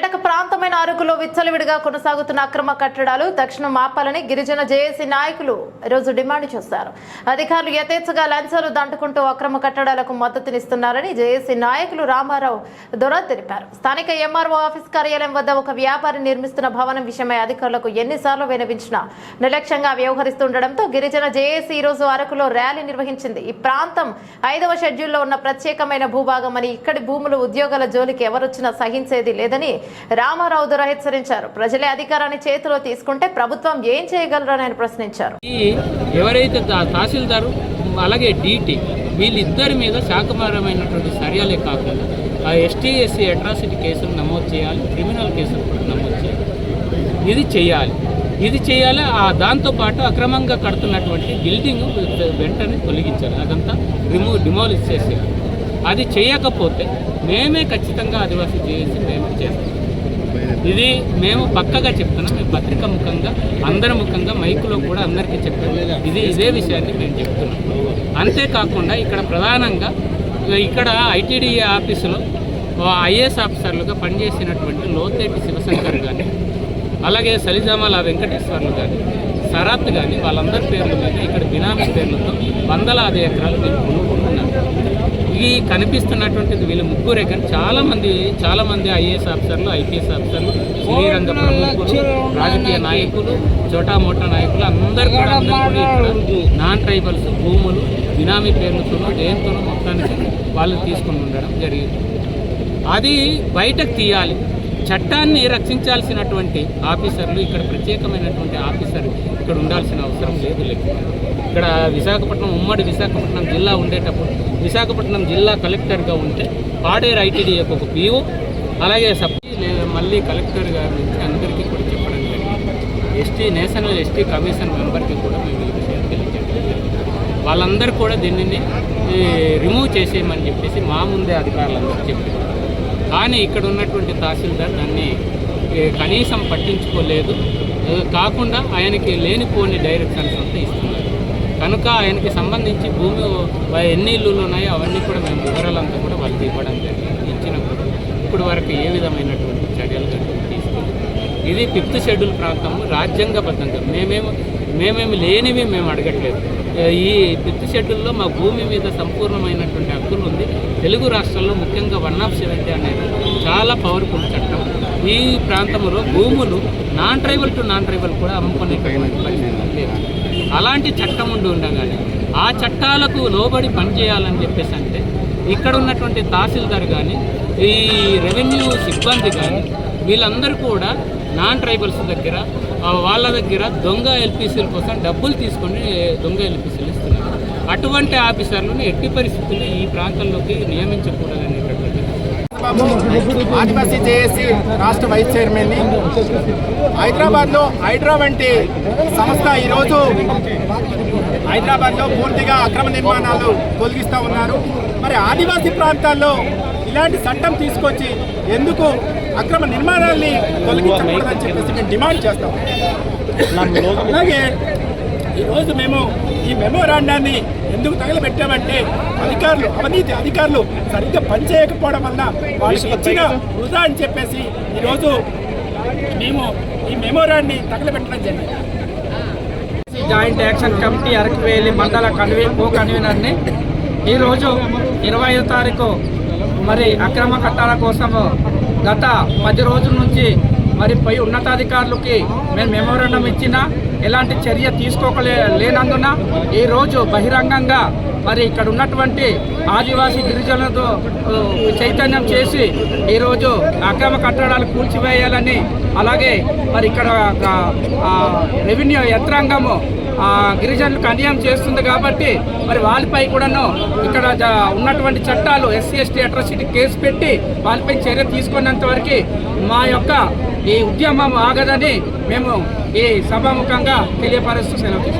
పర్యాటక ప్రాంతమైన అరకులో విచ్చలవిడిగా కొనసాగుతున్న అక్రమ కట్టడాలు తక్షణం ఆపాలని గిరిజన జేఏసీ నాయకులు ఈరోజు డిమాండ్ చేశారు. అధికారులు యథేచ్ఛగా లంచాలు దంటుకుంటూ అక్రమ కట్టడాలకు మద్దతునిస్తున్నారని జేఏసీ నాయకులు రామారావు దొర తెలిపారు. స్థానిక ఎంఆర్ఓ ఆఫీస్ కార్యాలయం వద్ద ఒక వ్యాపారి నిర్మిస్తున్న భవనం విషయమై అధికారులకు ఎన్నిసార్లు వినవించినా నిర్లక్ష్యంగా వ్యవహరిస్తుండటంతో గిరిజన జేఏసీ ఈ రోజు అరకులో ర్యాలీ నిర్వహించింది. ఈ ప్రాంతం ఐదవ షెడ్యూల్లో ఉన్న ప్రత్యేకమైన భూభాగం అని ఇక్కడి భూములు ఉద్యోగాల జోలికి ఎవరొచ్చినా సహించేది లేదని రామారావు దొర హెచ్చరించారు. ప్రజలే అధికారాన్ని చేతిలో తీసుకుంటే ప్రభుత్వం ఏం చేయగలరని ఆయన ప్రశ్నించారు. ఈ ఎవరైతే తా- తహసీల్దారు అలాగే డీటీ వీళ్ళిద్దరి మీద శాఖపరమైనటువంటి చర్యలే కాకుండా ఆ ఎస్టీ ఎస్సీ అట్రాసిటీ కేసులు నమోదు చేయాలి క్రిమినల్ కేసులు కూడా నమోదు చేయాలి. ఇది చేయాలి. ఇది చేయాలి ఆ దాంతోపాటు అక్రమంగా కడుతున్నటువంటి బిల్డింగ్ వెంటనే తొలగించాలి. అదంతా రిమూవ్ డిమాలిష్ చేసేయాలి. అది చేయకపోతే మేమే ఖచ్చితంగా ఆదివాసీ చేసి మేమే చేస్తాం. ఇది మేము పక్కగా చెప్తున్నాం. మేము పత్రిక ముఖంగా అందరి ముఖంగా మైకులో కూడా అందరికీ చెప్పాము ఇది ఇదే విషయాన్ని మేము చెప్తున్నాం. అంతేకాకుండా ఇక్కడ ప్రధానంగా ఇక్కడ ఐటీడీ ఆఫీసులో ఐఏఎస్ ఆఫీసర్లుగా పనిచేసినటువంటి లోతేటి శివశంకర్ కానీ అలాగే సలిజామాల వెంకటేశ్వర్లు కానీ శరత్ కానీ వాళ్ళందరి పేర్ల మీద ఇక్కడ బినామీ పేర్లతో వందలాది ఎకరాలు వీళ్ళు కొనుక్కుంటున్నారు. ఈ కనిపిస్తున్నటువంటిది వీళ్ళు ముగ్గురే కానీ చాలా మంది చాలా మంది ఐఏఎస్ ఆఫీసర్లు ఐపీఎస్ ఆఫీసర్లు శ్రీరంగ ప్రముఖులు రాజకీయ నాయకులు చోటా మోటా నాయకులు అందరు కూడా నాన్ ట్రైబల్స్ భూములు బినామీ పేర్లతోనూ దేనితోనూ మొత్తానికి వాళ్ళు తీసుకుని ఉండడం జరిగింది. అది బయటకు తీయాలి. చట్టాన్ని రక్షించాల్సినటువంటి ఆఫీసర్లు ఇక్కడ ప్రత్యేకమైనటువంటి ఆఫీసర్ ఇక్కడ ఉండాల్సిన అవసరం లేదు లేదు ఇక్కడ విశాఖపట్నం ఉమ్మడి విశాఖపట్నం జిల్లా ఉండేటప్పుడు విశాఖపట్నం జిల్లా కలెక్టర్గా ఉంటే పాడేరు ఐటీడీఏకి ఒక పీఓ అలాగే సబ్ లేదా మళ్ళీ కలెక్టర్ గారి నుంచి అందరికీ కూడా చెప్పడం జరిగింది. ఎస్టీ నేషనల్ ఎస్టీ కమిషన్ మెంబర్కి కూడా మేము ఈ తెలియజేయడం వాళ్ళందరూ కూడా దీనిని రిమూవ్ చేసేయమని చెప్పేసి మా ముందే అధికారులందరూ చెప్పారు. కానీ ఇక్కడ ఉన్నటువంటి తహసీల్దార్ దాన్ని కనీసం పట్టించుకోలేదు. కాకుండా ఆయనకి లేనిపోని డైరెక్షన్స్ అంతా ఇస్తున్నారు. కనుక ఆయనకి సంబంధించి భూమి ఎన్ని ఇల్లులు ఉన్నాయో అవన్నీ కూడా మేము వివరాలంతా కూడా వాళ్ళకి ఇవ్వడం జరిగింది. ఇచ్చినప్పుడు ఇప్పుడు వరకు ఏ విధమైనటువంటి చర్యలు కానీ తీసుకుంది ఇది ఫిఫ్త్ షెడ్యూల్ ప్రాంతం రాజ్యాంగబద్ధంగా. మేమేమో మేమేమి లేనివి మేము అడగట్లేదు. ఈ ఫిఫ్త్ షెడ్యూల్లో మా భూమి మీద సంపూర్ణమైనటువంటి హక్కులు ఉంది. తెలుగు రాష్ట్రాల్లో ముఖ్యంగా వన్ ఆఫ్ సెవెంటీ అనేది చాలా పవర్ఫుల్ చట్టం. ఈ ప్రాంతంలో భూములు non tribal to non tribal కూడా అమ్ముకునే లేదు అలాంటి చట్టం ఉండి ఉండగానే ఆ చట్టాలకు లోబడి పనిచేయాలని చెప్పేసి అంటే ఇక్కడ ఉన్నటువంటి తహసీల్దార్ కానీ ఈ రెవెన్యూ సిబ్బంది కానీ వీళ్ళందరూ కూడా నాన్ ట్రైబల్స్ దగ్గర వాళ్ళ దగ్గర దొంగ ఎల్పీసీల కోసం డబ్బులు తీసుకొని దొంగ ఎల్పీసీలు అటువంటి ఆఫీసర్లను ఎట్టి పరిస్థితుల్లో ఈ ప్రాంతంలోకి నియమించకూడదనేటటువంటి ఆదివాసీ జేఏసీ రాష్ట్ర వైస్ చైర్మన్ని హైదరాబాద్లో హైడ్రా వంటి సంస్థ ఈరోజు హైదరాబాద్లో పూర్తిగా అక్రమ నిర్మాణాలు తొలగిస్తూ ఉన్నారు. మరి ఆదివాసీ ప్రాంతాల్లో ఇలాంటి చట్టం తీసుకొచ్చి ఎందుకు అక్రమ నిర్మాణాల్ని తొలగించకూడదని చెప్పేసి మేము డిమాండ్ చేస్తాం. అలాగే ఈరోజు మేము ఈ మెమోరాండాన్ని ఎందుకు తగలబెట్టామంటే అధికారులు అవినీతి అధికారులు సరిగ్గా పనిచేయకపోవడం వల్ల వాళ్ళకి ఇచ్చిన వృధా అని చెప్పేసి ఈరోజు మేము ఈ మెమోరాన్ని తగలబెట్టడం జరిగింది. జాయింట్ యాక్షన్ కమిటీ అరకువేలి మండల కన్వీ కో కన్వీనర్ని ఈరోజు ఇరవై తారీఖు మరి అక్రమ కట్టాల కోసము గత పది రోజుల నుంచి మరి పై ఉన్నతాధికారులకి మేము మెమోరండం ఇచ్చినా ఎలాంటి చర్య తీసుకోకలే లేనందున ఈరోజు బహిరంగంగా మరి ఇక్కడ ఉన్నటువంటి ఆదివాసీ గిరిజనులతో చైతన్యం చేసి ఈరోజు అక్రమ కట్టడాలు కూల్చివేయాలని అలాగే మరి ఇక్కడ రెవెన్యూ యంత్రాంగము ఆ, గిరిజనులకు అన్యాయం చేస్తుంది కాబట్టి మరి వాళ్ళపై కూడాను ఇక్కడ ఉన్నటువంటి చట్టాలు ఎస్సీ ఎస్టీ అట్రాసిటీ కేసు పెట్టి వాళ్ళపై చర్య తీసుకున్నంత వరకు మా యొక్క ఈ ఉద్యమం ఆగదని మేము ఈ సభాముఖంగా తెలియపరుస్తూ సెలవు